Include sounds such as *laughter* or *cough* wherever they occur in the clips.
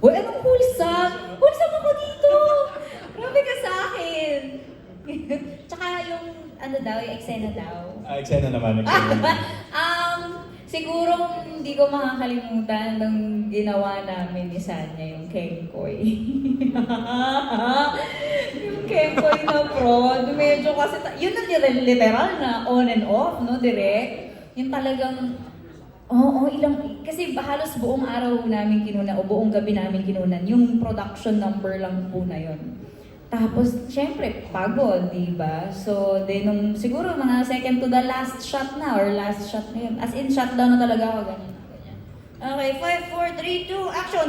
Uy, anong wholesome? Wholesome ako dito! Grabe ka sa akin! *laughs* Tsaka yung, ano daw, yung eksena daw. Ah, eksena naman. eksena. *laughs* um, siguro hindi ko makakalimutan nung ginawa namin ni Sanya yung Kengkoy. *laughs* yung Kengkoy na prod, medyo kasi, yun ang li- literal na on and off, no, direct. Yung talagang, oo, ilang, kasi halos buong araw namin kinunan, o buong gabi namin kinunan, yung production number lang po na yun. Tapos, syempre, pagod, di ba? So, then, nung siguro mga second to the last shot na, or last shot na yun. As in, shutdown na talaga ako, ganyan, ganyan. Okay, 5, 4, 3, 2, action!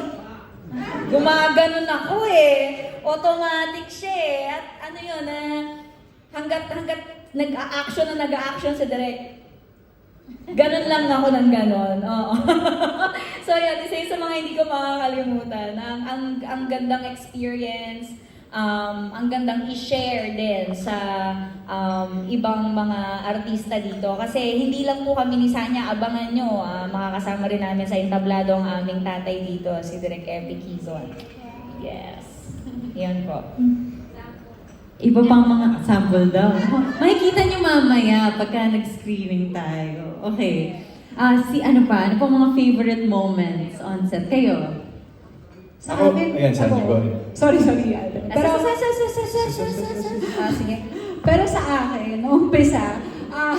Gumaganon ako eh. Automatic siya eh. At ano yun, ah, hanggat, hanggat nag-a-action na nag-a-action sa direct, Ganon lang ako ng ganon. Oo. *laughs* so yun, isa sa mga hindi ko makakalimutan. Ang, ang, ang gandang experience, um, ang gandang i-share din sa um, ibang mga artista dito. Kasi hindi lang po kami ni Sanya, abangan nyo, ah, makakasama rin namin sa entablado ang aming tatay dito, si Direk Epi Quizon. Yes. Yan po. *laughs* Iba pang mga sample daw. Makikita niyo mamaya pagka nag-screening tayo. Okay. Ah, si ano pa? Ano pa mga favorite moments on set? Kayo? Sa Ako, akin, ayan, Sandy, ako-. Sorry, sorry. Alden. Pero, Pero, sa, sa, sa, sa, sa, sa, sa, sa, Ah, sige. pero sa akin, nung umpisa, ah,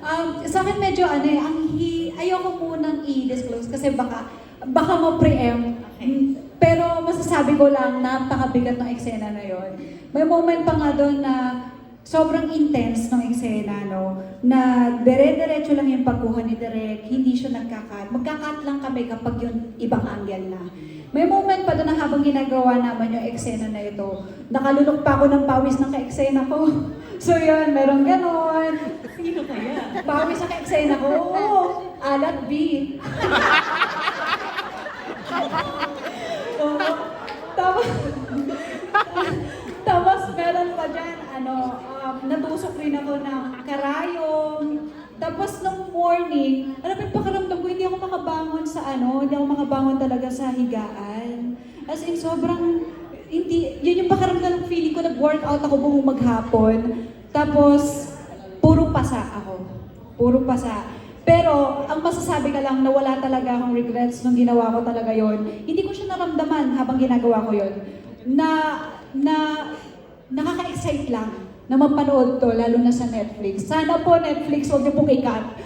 um, sa akin medyo ano eh, ang hi, ayoko munang i-disclose kasi baka, baka ma-preempt. Okay. Pero masasabi ko lang, napakabigat ng eksena na yon. May moment pa nga doon na sobrang intense ng eksena, no? Na dire-diretso lang yung pagkuha ni Direk, hindi siya nagkakat. Magkakat lang kami kapag yung ibang angle na. May moment pa doon na habang ginagawa naman yung eksena na ito, nakalunok pa ako ng pawis ng ka-eksena ko. *laughs* So yun, meron ganon. Sino kaya? Pawis sa ka-eksena ko, oo, alat B. *laughs* rin ako ng karayong. Tapos nung morning, alam mo yung pakiramdam ko, hindi ako makabangon sa ano, hindi ako makabangon talaga sa higaan. As in, sobrang, hindi, yun yung pakiramdam ng feeling ko, nag-workout ako buong maghapon. Tapos, puro pasa ako. Puro pasa. Pero, ang masasabi ka lang na wala talaga akong regrets nung ginawa ko talaga yon. Hindi ko siya naramdaman habang ginagawa ko yon. Na, na, nakaka-excite lang na mapanood to, lalo na sa Netflix. Sana po Netflix, huwag niyo pong i-cut.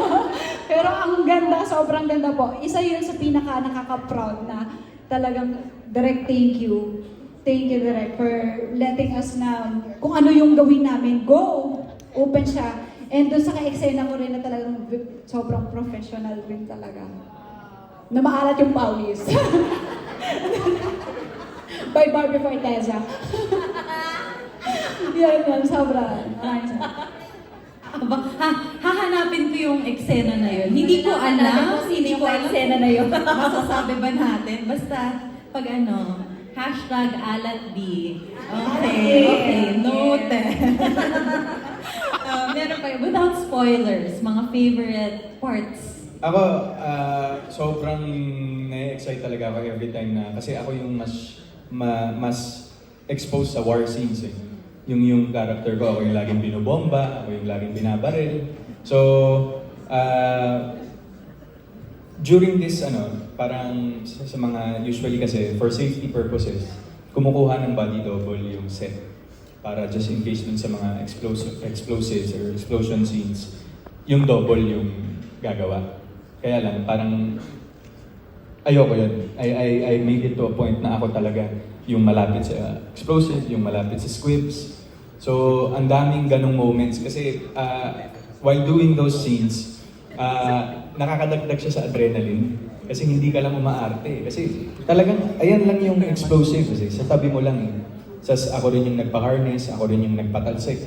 *laughs* Pero ang ganda, sobrang ganda po. Isa yun sa pinaka nakaka-proud na talagang direct thank you. Thank you, Direk, for letting us na kung ano yung gawin namin. Go! Open siya. And doon sa ka-eksena ko rin na talagang sobrang professional rin talaga. Na maalat yung pawis. By Barbie Forteza. Yan, yan, sobra. Maraming salamat. Aba, ha, hahanapin ko yung eksena na yun. Hindi ko alam. kung sino Hindi yung ko alam. eksena na yun. *laughs* Masasabi ba natin? Basta, pag ano, hashtag alatb. Okay, okay, noted. *laughs* uh, meron pa yun. Without spoilers, mga favorite parts. Ako, ah, sobrang na-excite talaga ako every time na, kasi ako yung mas, ma, mas exposed sa war scenes eh. Yung yung character ko, ako yung laging binobomba, ako yung laging binabaril. So, ah, during this, ano, parang sa, sa mga, usually kasi, for safety purposes, kumukuha ng body double yung set para just in case dun sa mga explosive, explosives or explosion scenes, yung double yung gagawa. Kaya lang, parang ayoko yun. I, I, I made it to a point na ako talaga yung malapit sa explosives, yung malapit sa squibs. So, ang daming ganong moments kasi uh, while doing those scenes, uh, nakakadagdag siya sa adrenaline kasi hindi ka lang umaarte. Kasi talagang, ayan lang yung explosive kasi sa tabi mo lang. eh. Sas ako rin yung nagpa-harness, ako rin yung nagpatalsik.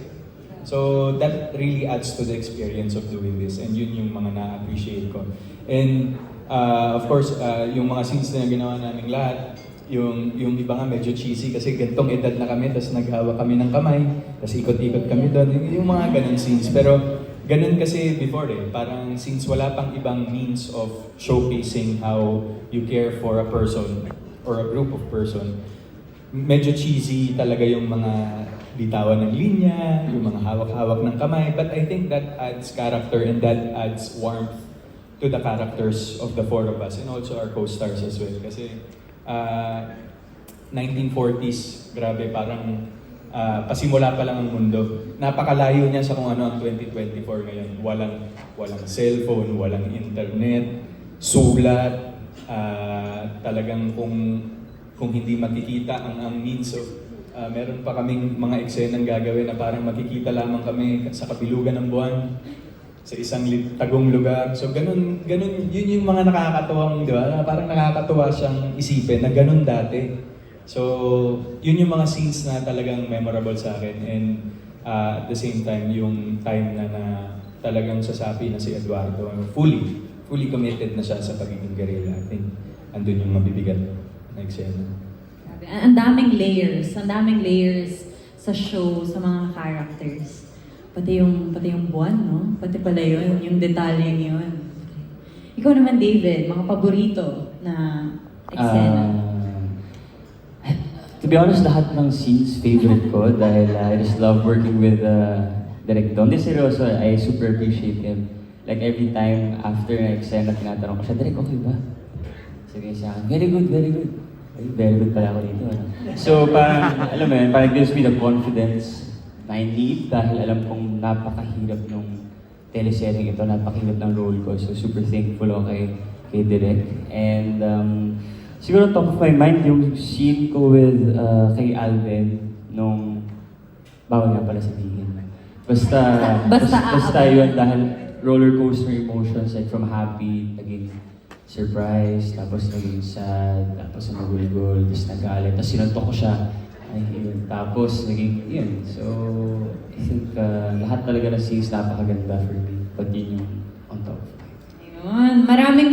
So that really adds to the experience of doing this and yun yung mga na-appreciate ko. And uh, of course, uh, yung mga scenes na ginawa namin lahat, yung, yung iba nga medyo cheesy kasi gantong edad na kami, tapos naghawa kami ng kamay, tapos ikot-ikot kami doon, yung, yung mga ganun scenes. Pero ganun kasi before eh, parang since wala pang ibang means of showcasing how you care for a person, or a group of person, medyo cheesy talaga yung mga bitawan ng linya, yung mga hawak-hawak ng kamay, but I think that adds character and that adds warmth to the characters of the four of us and also our co-stars as well. Kasi ah, 1940s, grabe, parang ah, pasimula pa lang ang mundo. Napakalayo niya sa kung ano ang 2024 ngayon. Walang, walang cellphone, walang internet, sulat, ah, talagang kung kung hindi makikita ang, ang means of ah, meron pa kaming mga eksenang gagawin na parang makikita lamang kami sa kapilugan ng buwan sa isang tagong lugar. So ganun, ganun, yun yung mga nakakatuwang, di ba? Parang nakakatuwa siyang isipin na ganun dati. So, yun yung mga scenes na talagang memorable sa akin. And uh, at the same time, yung time na, na talagang sasapi na si Eduardo, fully, fully committed na siya sa pagiging guerrilla. I think andun yung mabibigat na eksena. Ang daming layers, ang daming layers sa show, sa mga characters. Pati yung, pati yung buwan, no? Pati pala yun, yung detalyeng yun. Ikaw naman, David, mga paborito na eksena. Ah, to be honest, lahat ng scenes favorite ko *laughs* dahil uh, I just love working with uh, Direk Don. Di seryoso, I super appreciate him. Like every time after na eksena, tinatanong ko siya, Direk, okay ba? Sabi akin, very good, very good. Ay, very good pala ako dito. Ano? So, parang, alam mo yun, parang gives me the confidence na I need dahil alam kong napakahirap nung teleserye ito, napakahirap ng role ko. So, super thankful ako kay, kay Direk. And, um, siguro top of my mind yung scene ko with uh, kay Alvin nung bawal nga pala sabihin. *laughs* Basta, Basta basta, aabangan. yun dahil roller coaster emotions like from happy, naging surprise, tapos naging sad, tapos nagulgol, tapos nagalit, tapos sinuntok ko siya. Ayun. Tapos, naging, yun. So, I think uh, lahat talaga ng scenes napakaganda for me. Pag yun yung on top. Ayun. Maraming maraming